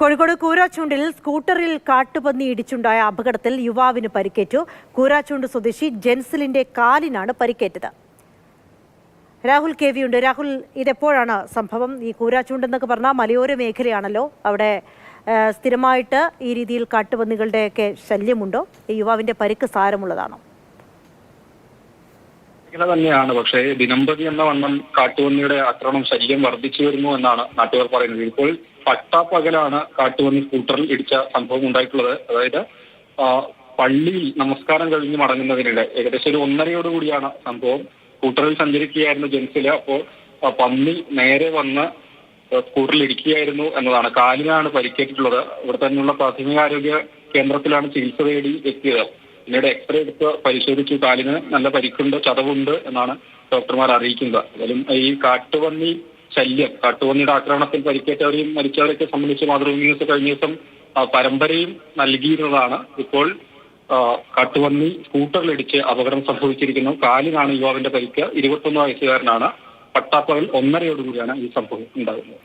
കോഴിക്കോട് കൂരാച്ചുണ്ടിൽ സ്കൂട്ടറിൽ കാട്ടുപന്നി ഇടിച്ചുണ്ടായ അപകടത്തിൽ യുവാവിന് പരിക്കേറ്റു. കൂരാച്ചുണ്ട് സ്വദേശി ജെൻസിലിന്റെ കാലിനാണ് പരിക്കേറ്റത്. രാഹുൽ കെ വി ഉണ്ട് രാഹുൽ ഇതെപ്പോഴാണ് സംഭവം? ഈ കൂരാച്ചുണ്ട് എന്നൊക്കെ പറഞ്ഞാൽ മലയോര മേഖലയാണല്ലോ. അവിടെ സ്ഥിരമായിട്ട് ഈ രീതിയിൽ കാട്ടുപന്നികളുടെയൊക്കെ ശല്യമുണ്ടോ? ഈ യുവാവിന്റെ പരിക്ക് സാരമുള്ളതാണോ? മേഖല തന്നെയാണ്. പക്ഷേ ദിനംപ്രതി എന്ന വണ്ണം കാട്ടുപന്നിയുടെ ആക്രമണം ശല്യം വർദ്ധിച്ചു വരുന്നു എന്നാണ് നാട്ടുകാർ പറയുന്നത്. ഇപ്പോൾ പട്ടാപ്പകലാണ് കാട്ടുപന്നി സ്കൂട്ടറിൽ ഇടിച്ച സംഭവം ഉണ്ടായിട്ടുള്ളത്. അതായത് പള്ളിയിൽ നമസ്കാരം കഴിഞ്ഞ് മടങ്ങുന്നതിനിടെ ഏകദേശം ഒരു ഒന്നരയോടുകൂടിയാണ് സംഭവം. സ്കൂട്ടറിൽ സഞ്ചരിക്കുകയായിരുന്നു ജെൻസിൽ അപ്പോൾ പന്നി നേരെ വന്ന് സ്കൂട്ടറിൽ ഇടിക്കുകയായിരുന്നു എന്നതാണ്. കാലിനാണ് പരിക്കേറ്റിട്ടുള്ളത്. ഇവിടെ തന്നെയുള്ള പ്രാഥമികാരോഗ്യ കേന്ദ്രത്തിലാണ് ചികിത്സ തേടി എത്തിയത്. പിന്നീട് എക്സ്റേ എടുത്ത് പരിശോധിച്ചു കാലിന് നല്ല പരിക്കുണ്ട് ചതവുണ്ട് എന്നാണ് ഡോക്ടർമാർ അറിയിക്കുന്നത്. എന്തായാലും ഈ കാട്ടുപന്നി ശല്യം കാട്ടുപന്നിയുടെ ആക്രമണത്തിൽ പരിക്കേറ്റവരെയും മരിച്ചവരെയൊക്കെ സംബന്ധിച്ച് മാതൃഭൂമി ന്യൂസ് കഴിഞ്ഞ ദിവസം പരമ്പരയും നൽകിയിരുന്നതാണ്. ഇപ്പോൾ കാട്ടുപന്നി സ്കൂട്ടറിലിടിച്ച് അപകടം സംഭവിച്ചിരിക്കുന്നു. കാലിനാണ് യുവാവിന്റെ പരിക്ക്. ഇരുപത്തൊന്ന് വയസ്സുകാരനാണ്. പട്ടാപ്പകൽ ഒന്നരയോടുകൂടിയാണ് ഈ സംഭവം ഉണ്ടാകുന്നത്.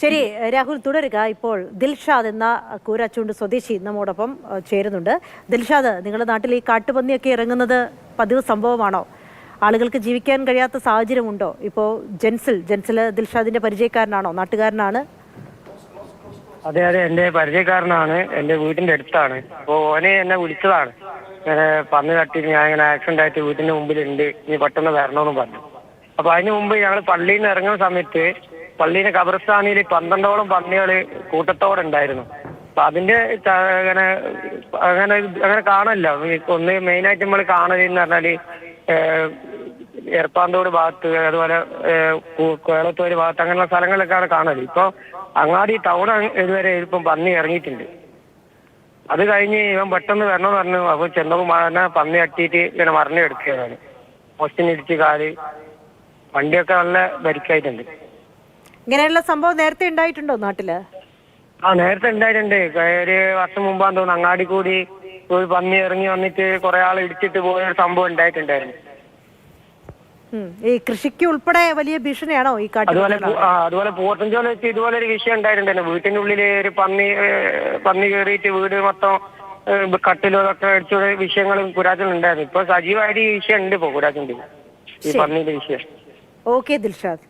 ശരി രാഹുൽ തുടരുക. ഇപ്പോൾ ദിൽഷാദ് എന്ന കൂരാച്ചുണ്ട് സ്വദേശി നമ്മോടൊപ്പം ചേരുന്നുണ്ട്. ദിൽഷാദ് നിങ്ങളുടെ നാട്ടിൽ ഈ കാട്ടുപന്നിയൊക്കെ ഇറങ്ങുന്നത് പതിവ് സംഭവമാണോ? ആളുകൾക്ക് ജീവിക്കാൻ കഴിയാത്ത സാഹചര്യമുണ്ടോ? ഇപ്പോൾ ജെൻസിൽ ജെൻസിൽ ദിൽഷാദിന്റെ പരിചയക്കാരനാണോ? നാട്ടുകാരനാണ്? അതെ അതെ എന്റെ പരിചയക്കാരനാണ്. എന്റെ വീടിന്റെ അടുത്താണ്. അപ്പൊ ഓനെ എന്നെ വിളിച്ചതാണ്. ഇങ്ങനെ പന്നി തട്ടി ഞാൻ ഇങ്ങനെ ആക്സിഡന്റ് ആയിട്ട് വീടിന്റെ മുമ്പിലുണ്ട്. ഇനി പെട്ടെന്ന് വരണമെന്ന് പറഞ്ഞു. അപ്പൊ അതിന് മുമ്പ് ഞങ്ങൾ പള്ളിയിൽ നിന്ന് ഇറങ്ങുന്ന സമയത്ത് പള്ളിയിലെ കബർസ്ഥാനിൽ പന്ത്രണ്ടോളം പന്നികൾ കൂട്ടത്തോടെ ഉണ്ടായിരുന്നു അപ്പൊ അതിന്റെ അങ്ങനെ അങ്ങനെ അങ്ങനെ കാണല്ല ഒന്ന് മെയിനായിട്ട് നമ്മൾ കാണലെന്ന് പറഞ്ഞാൽ ഏർപ്പാന്തോട് ഭാഗത്ത് അതുപോലെ കേളത്തോട് ഭാഗത്ത് അങ്ങനെയുള്ള സ്ഥലങ്ങളിലൊക്കെയാണ് കാണൽ. ഇപ്പൊ അങ്ങാടി ടൗൺ ഇതുവരെ ഇപ്പം പന്നി ഇറങ്ങിയിട്ടുണ്ട്. അത് കഴിഞ്ഞ് ഇവൻ പെട്ടെന്ന് വരണമെന്ന് പറഞ്ഞു. അപ്പൊ ചെന്നപ്പോ മഴ പന്നി അട്ടിയിട്ട് ഇങ്ങനെ മറിഞ്ഞു എടുക്കുകയാണ്. പോസ്റ്റിനിടിച്ച് കാൽ. വണ്ടിയൊക്കെ നല്ല പരിക്കായിട്ടുണ്ട്. ഇങ്ങനെയുള്ള സംഭവം നേരത്തെ ഉണ്ടായിട്ടുണ്ടോ നാട്ടിൽ? ആ നേരത്തെ ഉണ്ടായിട്ടുണ്ട്. ഒരു വർഷം മുമ്പാന്ന് തോന്നുന്നു അങ്ങാടി കൂടി ഒരു പന്നി ഇറങ്ങി വന്നിട്ട് കുറെ ആൾ ഇടിച്ചിട്ട് പോയ ഒരു സംഭവം ഉണ്ടായിട്ടുണ്ടായിരുന്നു. ഉം. ഈ കൃഷിക്ക് ഉൾപ്പെടെ വലിയ ഭീഷണിയാണോ ഈ അതുപോലെ പൂ- ആ അതുപോലെ പൂവത്തഞ്ചോല വെച്ച് ഇതുപോലെ ഒരു വിഷയം ഉണ്ടായിട്ടുണ്ടായിരുന്നു. വീട്ടിന്റെ ഉള്ളിൽ ഒരു പന്നി ഏഹ്, പന്നി കയറിയിട്ട് വീട് മൊത്തം ഏഹ്, കട്ടിലും അതൊക്കെ അടിച്ച വിഷയങ്ങളും കുരാജൻ ഉണ്ടായിരുന്നു. ഇപ്പൊ സജീവമായിട്ട് ഈ വിഷയം ഉണ്ട് ഇപ്പൊ കുരാജന്റെ ഈ പന്നിയുടെ പന്നിന്റെ വിഷയം. ഓക്കെ ദിൽഷാദ്.